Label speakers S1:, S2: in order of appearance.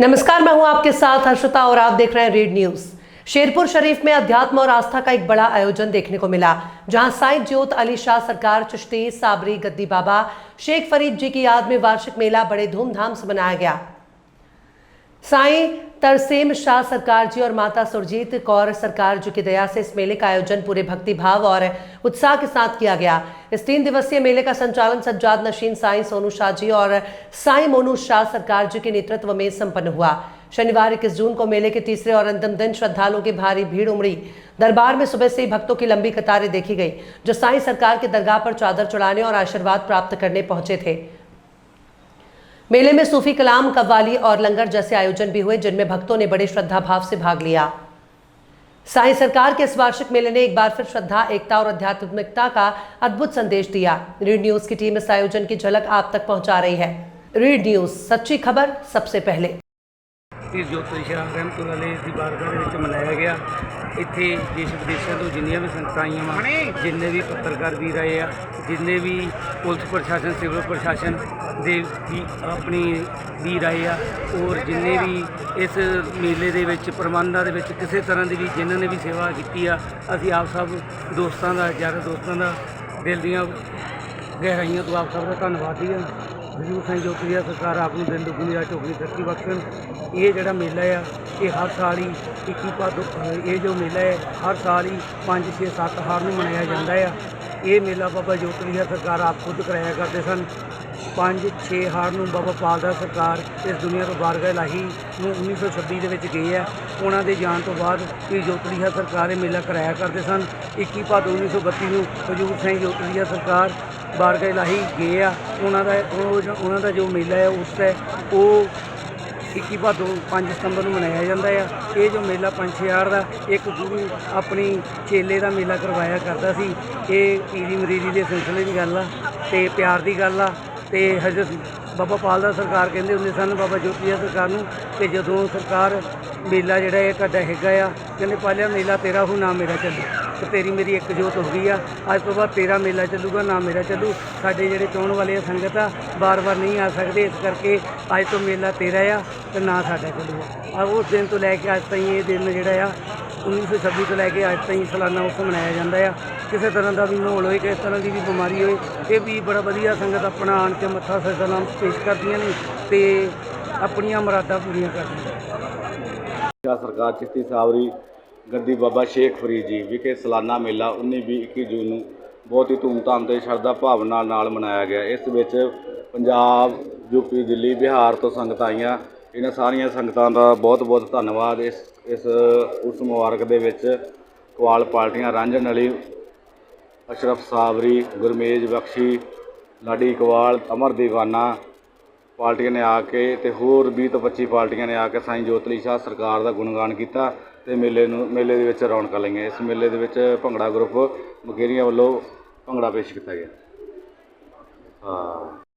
S1: नमस्कार, मैं हूँ आपके साथ हर्षता और आप देख रहे हैं रेड न्यूज़। शेरपुर शरीफ में अध्यात्म और आस्था का एक बड़ा आयोजन देखने को मिला, जहाँ साईं ज्योत अली शाह सरकार, चिश्ती, साबरी, गद्दी बाबा, शेख फरीद जी की याद में वार्षिक मेला बड़े धूमधाम से मनाया गया। साईं, तरसेम शाह सरकार जी और माता सुरजीत कौर सरकार जी की दया से इस मेले का आयोजन पूरे भक्ति भाव और उत्साह के साथ किया गया। इस तीन दिवसीय मेले का संचालन सज्जाद नशीन साईं सोनू शाह जी और साईं मोनू शाह सरकार जी के नेतृत्व में संपन्न हुआ। शनिवार इक्कीस जून को मेले के तीसरे और अंतिम दिन श्रद्धालुओं की भारी भीड़ उमड़ी। दरबार में सुबह से ही भक्तों की लंबी कतारें देखी गई, जो साईं सरकार के दरगाह पर चादर चढ़ाने और आशीर्वाद प्राप्त करने पहुँचे थे। मेले में सूफी कलाम, कव्वाली और लंगर जैसे आयोजन भी हुए, जिनमें भक्तों ने बड़े श्रद्धा भाव से भाग लिया। साई सरकार के इस वार्षिक मेले ने एक बार फिर श्रद्धा, एकता और आध्यात्मिकता का अद्भुत संदेश दिया। रीड न्यूज़ की टीम इस आयोजन की झलक आप तक पहुँचा रही है। रीड न्यूज़, सच्ची खबर सबसे पहले।
S2: ਪੀਰ ਰਹਿਮ ਤੋਂ ਰਹਿਮਤੁਲ ਅਲੈਹ ਦੀ ਬਾਰਗਾਹ ਦੇ ਵਿੱਚ ਮਨਾਇਆ ਗਿਆ। ਇੱਥੇ ਦੇਸ਼ ਵਿਦੇਸ਼ਾਂ ਤੋਂ ਜਿੰਨੀਆਂ ਵੀ ਸੰਗਤਾਂ ਆਈਆਂ ਵਾ ਜਿੰਨੇ ਵੀ ਪੱਤਰਕਾਰ ਵੀ ਰਹੇ ਆ ਜਿੰਨੇ ਵੀ ਪੁਲਿਸ ਪ੍ਰਸ਼ਾਸਨ ਸਿਵਲ ਪ੍ਰਸ਼ਾਸਨ ਦੇ ਵੀ ਆਪਣੀ ਵੀ ਰਹੇ ਆ ਔਰ ਜਿੰਨੇ ਵੀ ਇਸ ਮੇਲੇ ਦੇ ਵਿੱਚ ਪ੍ਰਬੰਧਾਂ ਦੇ ਵਿੱਚ ਕਿਸੇ ਤਰ੍ਹਾਂ ਦੀ ਵੀ ਜਿਨ੍ਹਾਂ ਨੇ ਵੀ ਸੇਵਾ ਕੀਤੀ ਆ ਅਸੀਂ ਆਪ ਸਭ ਦੋਸਤਾਂ ਦਾ ਯਾਰ ਦੋਸਤਾਂ ਦਾ ਦਿਲ ਦੀਆਂ ਗਹਿਰਾਈਆਂ ਤੋਂ ਆਪ ਸਭ ਦਾ ਧੰਨਵਾਦੀ ਆ। ਹਜ਼ੂਰ ਸਿੰਘ ਜੋਤੀ ਸਰਕਾਰ ਆਪ ਨੂੰ ਦਿਨ ਦੁਗਣੀ ਰਾਤ ਚੌਗਣੀ ਤਰੱਕੀ ਬਖਸ਼ਣ। ਇਹ ਜਿਹੜਾ ਮੇਲਾ ਆ, ਇਹ ਹਰ ਸਾਲ ਹੀ 21 ਭਾਦੋ ਇਹ ਜੋ ਮੇਲਾ ਹੈ, ਹਰ ਸਾਲ ਹੀ 5 6 7 ਹਾਰ ਨੂੰ ਮਨਾਇਆ ਜਾਂਦਾ ਆ। ਇਹ ਮੇਲਾ ਬਾਬਾ ਜੋਤੀ ਸਰਕਾਰ ਆਪ ਖੁਦ ਕਰਾਇਆ ਕਰਦੇ ਸਨ। 5 6 ਹਾਰ ਨੂੰ ਬਾਬਾ ਪਾਲ ਦਾ ਸਰਕਾਰ ਇਸ ਦੁਨੀਆ ਤੋਂ ਬਾਰਗਾ ਲਾਹੀ ਨੂੰ 1926 ਦੇ ਵਿੱਚ ਗਏ ਆ। ਉਹਨਾਂ ਦੇ ਜਾਣ ਤੋਂ ਬਾਅਦ ਇਹ ਜੋਤਲੀਆ ਸਰਕਾਰ ਇਹ ਮੇਲਾ ਕਰਾਇਆ ਕਰਦੇ ਸਨ। 21 ਭਾਦੋ 1932 ਨੂੰ ਹਜੂਰ ਸਿੰਘ ਜੋਤਲੀਆ ਸਰਕਾਰ ਬਾਰਗਾ ਲਾਹੀ ਗਏ ਆ। ਉਹਨਾਂ ਦਾ ਉਹਨਾਂ ਦਾ ਜੋ ਮੇਲਾ ਹੈ, ਉਸ ਹੈ ਉਹ 21 ਭਾਦੋ 5 ਸਤੰਬਰ ਨੂੰ ਮਨਾਇਆ ਜਾਂਦਾ ਆ। ਇਹ ਜੋ ਮੇਲਾ ਪੰਛੀਆਰ ਦਾ, ਇੱਕ ਗੁਰੂ ਆਪਣੀ ਚੇਲੇ ਦਾ ਮੇਲਾ ਕਰਵਾਇਆ ਕਰਦਾ ਸੀ। ਇਹ ਪੀਰੀ ਮਰੀਰੀ ਦੇ ਸਿਲਸਿਲੇ ਦੀ ਗੱਲ ਆ ਤੇ ਪਿਆਰ ਦੀ ਗੱਲ ਆ ਤੇ ਹਜ਼ਰਤ ਬਾਬਾ ਪਾਲ ਦਾ ਸਰਕਾਰ ਕਹਿੰਦੇ ਹੁੰਦੇ ਸਨ, ਬਾਬਾ ਜੋਤੀਆ ਸਰਕਾਰ ਨੂੰ, ਕਿ ਜਦੋਂ ਸਰਕਾਰ ਮੇਲਾ ਜਿਹੜਾ ਇਹ ਤੁਹਾਡਾ ਹੈਗਾ ਆ, ਕਹਿੰਦੇ ਪਾਲਿਆ ਮੇਲਾ ਤੇਰਾ ਹੋ, ਨਾ ਮੇਰਾ ਚੱਲੇ। ਤੇ ਤੇਰੀ ਮੇਰੀ ਇੱਕ ਜੋਤ ਹੋ ਗਈ ਆ। ਅੱਜ ਤੋਂ ਬਾਅਦ ਤੇਰਾ ਮੇਲਾ ਚੱਲੂਗਾ, ਨਾ ਮੇਰਾ ਚੱਲੂ। ਸਾਡੇ ਜਿਹੜੇ ਚਾਹੁਣ ਵਾਲੇ ਆ, ਸੰਗਤ ਆ ਬਾਰ-ਬਾਰ ਨਹੀਂ ਆ ਸਕਦੇ। ਇਸ ਕਰਕੇ ਅੱਜ ਤੋਂ ਮੇਲਾ ਤੇਰਾ ਆ ਤੇ ਨਾ ਸਾਡਾ ਚੱਲੂਗਾ। ਆ ਉਸ ਦਿਨ ਤੋਂ ਲੈ ਕੇ ਅੱਜ ਤਾਈਂ ਇਹ ਦਿਨ ਜਿਹੜਾ ਆ 1926 ਤੋਂ ਲੈ ਕੇ ਅੱਜ ਤਾਈਂ ਸਾਲਾਨਾ ਉਸ ਮਨਾਇਆ ਜਾਂਦਾ ਆ। ਕਿਸੇ ਤਰ੍ਹਾਂ ਦਾ ਵੀ ਮਾਹੌਲ ਹੋਏ, ਕਿਸੇ ਤਰ੍ਹਾਂ ਦੀ ਵੀ ਬਿਮਾਰੀ ਹੋਏ, ਇਹ ਵੀ ਬੜਾ ਵਧੀਆ ਸੰਗਤ ਆਪਣਾ ਆਣ ਕੇ ਮੱਥਾ ਸਜਦਾ ਪੇਸ਼ ਕਰਦੀਆਂ ਨੇ ਤੇ ਆਪਣੀਆਂ ਮੁਰਾਦਾਂ ਪੂਰੀਆਂ ਕਰਦੀਆਂ
S3: ਸ਼ਾਹ ਸਰਕਾਰ ਚਿਸ਼ਤੀ ਸਾਵਰੀ ਗੱਦੀ ਬਾਬਾ ਸ਼ੇਖ ਫਰੀਦ ਜੀ ਵਿਖੇ ਸਾਲਾਨਾ ਮੇਲਾ 19 ਵੀਹ 21 ਜੂਨ ਨੂੰ ਬਹੁਤ ਹੀ ਧੂਮਧਾਮ ਤੇ ਸ਼ਰਧਾ ਭਾਵਨਾ ਨਾਲ ਮਨਾਇਆ ਗਿਆ। ਇਸ ਵਿੱਚ ਪੰਜਾਬ ਯੂਪੀ ਦਿੱਲੀ, ਬਿਹਾਰ ਤੋਂ ਸੰਗਤਾਂ ਆਈਆਂ। ਇਹਨਾਂ ਸਾਰੀਆਂ ਸੰਗਤਾਂ ਦਾ ਬਹੁਤ ਬਹੁਤ ਧੰਨਵਾਦ। ਇਸ ਇਸ, ਉਸ ਮੁਬਾਰਕ ਦੇ ਵਿੱਚ ਕਵਾਲ ਪਾਰਟੀਆਂ ਰਾਂਝਣ ਅਲੀ ਅਸ਼ਰਫ ਸਾਬਰੀ, ਗੁਰਮੇਜ ਬਖਸ਼ੀ, ਲਾਡੀ ਕਵਾਲ, ਅਮਰ ਦੀਵਾਨਾ ਪਾਰਟੀਆਂ ਨੇ ਆ ਕੇ ਤੇ ਹੋਰ 20 ਤੋਂ 25 ਪਾਰਟੀਆਂ ਨੇ ਆ ਕੇ ਸਾਈਂ ਜੋਤਲੀ ਸ਼ਾਹ ਸਰਕਾਰ ਦਾ ਗੁਣਗਾਨ ਕੀਤਾ ਤੇ ਮੇਲੇ ਨੂੰ, ਮੇਲੇ ਦੇ ਵਿੱਚ ਰੌਣਕਾਂ ਲਈਆਂ। ਇਸ ਮੇਲੇ ਦੇ ਵਿੱਚ ਭੰਗੜਾ ਗਰੁੱਪ ਮਕੇਰੀਆਂ ਵੱਲੋਂ ਭੰਗੜਾ ਪੇਸ਼ ਕੀਤਾ ਗਿਆ। ਹਾਂ।